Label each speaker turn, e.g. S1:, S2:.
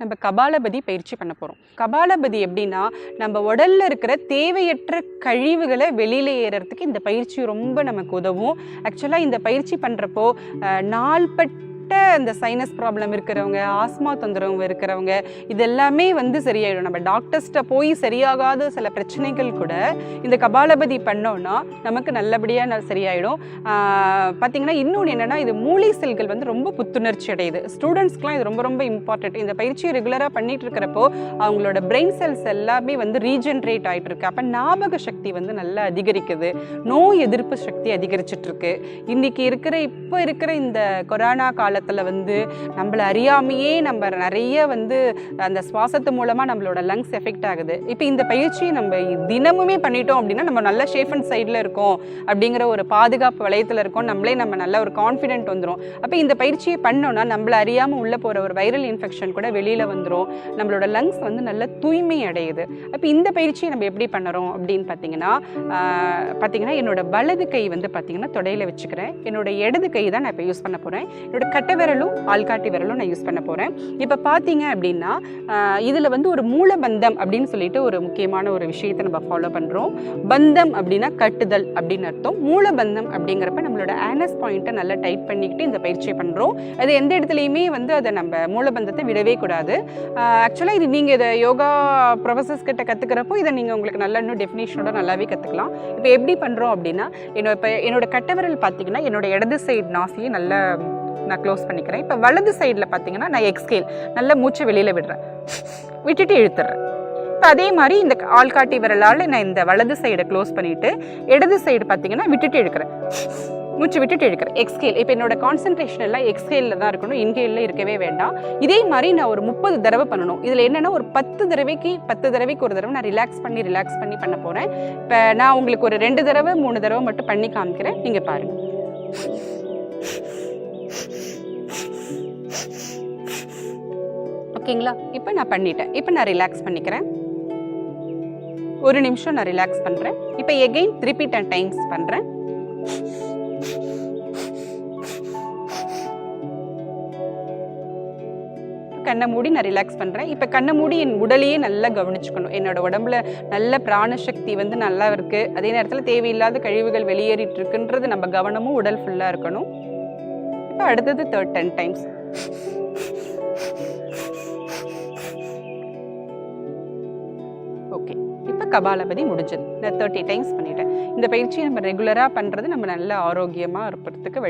S1: நம்ம கபாலபதி பயிற்சி பண்ண போகிறோம் கபாலபதி எப்படின்னா நம்ம உடலில் இருக்கிற தேவையற்ற கழிவுகளை வெளியில் ஏறறதுக்கு இந்த பயிற்சி ரொம்ப நமக்கு உதவும். ஆக்சுவலாக இந்த பயிற்சி பண்ணுறப்போ நாள்பட்ட இந்த சைனஸ் ப்ராப்ளம் இருக்கிறவங்க ஆஸ்மா தொந்தரவு இருக்கிறவங்க இதெல்லாமே வந்து சரியாயிடும். நம்ம டாக்டர்ஸ்கிட்ட போய் சரியாகாத சில பிரச்சனைகள் கூட இந்த கபாலபதி பண்ணோம்னா நமக்கு நல்லபடியாக சரியாயிடும். பார்த்தீங்கன்னா இன்னொன்று என்னென்னா இது மூளை செல்கள் வந்து ரொம்ப புத்துணர்ச்சி அடையுது. ஸ்டூடெண்ட்ஸ்க்குலாம் இது ரொம்ப ரொம்ப இம்பார்ட்டன்ட் இந்த பயிற்சியை ரெகுலராக பண்ணிட்டு இருக்கிறப்போ அவங்களோட பிரெயின் செல்ஸ் எல்லாமே வந்து ரீஜென்ரேட் ஆகிட்டு இருக்கு. அப்போ ஞாபக சக்தி வந்து நல்லா அதிகரிக்குது. நோய் எதிர்ப்பு சக்தி அதிகரிச்சிட்ருக்கு இன்றைக்கி இருக்கிற இப்போ இருக்கிற இந்த கொரோனா காலத்தில் வந்து நம்மளை அறியாமையே நம்ம நிறைய வந்து அந்த சுவாசத்து மூலமாக நம்மளோட லங்ஸ் எஃபெக்ட் ஆகுது. இப்போ இந்த பயிற்சியை நம்ம தினமுமே பண்ணிட்டோம் அப்படின்னா நம்ம நல்ல ஷேஃப் அண்ட் சைடில் இருக்கோம் அப்படிங்கிற ஒரு பாதுகாப்பு வளையத்தில் இருக்கோம். நம்மளே நம்ம நல்ல ஒரு கான்ஃபிடென்ட் வந்துடும் அப்போ இந்த பயிற்சியை பண்ணோம்னா நம்மளை அறியாமல் உள்ளே போகிற ஒரு வைரல் இன்ஃபெக்ஷன் கூட வெளியில் வந்துடும் நம்மளோட லங்ஸ் வந்து நல்ல தூய்மை அடையுது. அப்போ இந்த பயிற்சியை நம்ம எப்படி பண்ணுறோம் அப்படின்னு பார்த்தீங்கன்னா பார்த்தீங்கன்னா என்னோட வலது கை வந்து பார்த்தீங்கன்னா தொடையில் வச்சுக்கிறேன். என்னோட இடது கை தான் நான் இப்போ யூஸ் பண்ண போகிறேன் என்னோட கட்டை விரலும் ஆள்காட்டி விரலும் நான் யூஸ் பண்ண போகிறேன் இப்போ பார்த்தீங்க அப்படின்னா இதில் வந்து ஒரு மூலபந்தம் அப்படின்னு சொல்லிட்டு ஒரு முக்கியமான ஒரு விஷயத்தை நம்ம ஃபாலோ பண்ணுறோம் பந்தம் அப்படின்னா கட்டுதல் அப்படின்னு அர்த்தம். மூலபந்தம் அப்படிங்கிறப்ப நம்மளோட ஆனஸ் பாயிண்ட்டை நல்லா டைட் பண்ணிக்கிட்டு இந்த பயிற்சியை பண்ணுறோம் அது எந்த இடத்துலையுமே வந்து அதை நம்ம மூலபந்தத்தை விடவே கூடாது. ஆக்சுவலாக இது நீங்கள் இதை யோகா ப்ரொஃபஸர்ஸ் கிட்ட கற்றுக்கிறப்போ இதை நீங்கள் உங்களுக்கு நல்ல இன்னும் டெஃபினேஷனோட நல்லாவே கற்றுக்கலாம் இப்போ எப்படி பண்ணுறோம் அப்படின்னா என்னோட இப்போ என்னோட கட்டவிரல் பார்த்தீங்கன்னா என்னோட இடது சைடு நாசியை நல்லா நான் க்ளோஸ் பண்ணிக்கிறேன். இப்போ வலது சைடில் பார்த்தீங்கன்னா நான் எக்ஸ்கேல் நல்லா மூச்சை வெளியில் விடுறேன். விட்டுட்டு இழுத்துறேன். இப்போ அதே மாதிரி இந்த ஆள்காட்டி விரலால் நான் இந்த வலது சைடை க்ளோஸ் பண்ணிவிட்டு இடது சைடு பார்த்தீங்கன்னா விட்டுட்டு இழுக்கிறேன். மூச்சு விட்டுட்டு எடுக்கிறேன் எக்ஸ்கேல் இப்போ என்னோட கான்சன்ட்ரேஷன் எல்லாம் எக்ஸ்கேலில் தான் இருக்கணும். இன்கேலில் இருக்கவே வேண்டாம். இதே மாதிரி நான் ஒரு முப்பது தடவை பண்ணணும். இதில் என்னென்னா ஒரு பத்து தடவைக்கு பத்து தடவைக்கு ஒரு தடவை நான் ரிலாக்ஸ் பண்ணி ரிலாக்ஸ் பண்ணி பண்ண போகிறேன் இப்போ நான் உங்களுக்கு ஒரு ரெண்டு தடவை மூணு தடவை மட்டும் பண்ணி காமிக்கிறேன். நீங்கள் பாருங்கள் ஓகேங்களா? இப்போ நான் பண்ணிட்டேன். இப்போ நான் ரிலாக்ஸ் பண்ணிக்கிறேன். ஒரு நிமிஷம் நான் ரிலாக்ஸ் பண்ணுறேன் இப்போ எகெயின் திருப்பி டென் டைம்ஸ் பண்ணுறேன் கண்ணை மூடி நான் ரிலாக்ஸ் பண்ணுறேன் இப்போ கண்ணை மூடி என் உடலையே நல்லா கவனிச்சுக்கணும். என்னோட உடம்புல நல்ல பிராணசக்தி வந்து நல்லா இருக்குது அதே நேரத்தில் தேவையில்லாத கழிவுகள் வெளியேறிட்டு இருக்குன்றது நம்ம கவனமும் உடல் ஃபுல்லாக இருக்கணும். இப்போ அடுத்தது தேர்ட் டென் டைம்ஸ் இப்போ கபாலபதி முடிஞ்சது. நான் தேர்ட்டி டைம்ஸ் பண்ணிட்டேன். இந்த பயிற்சியை நம்ம ரெகுலராக பண்ணுறது நம்ம நல்ல ஆரோக்கியமாக இருப்பதுக்கு வழி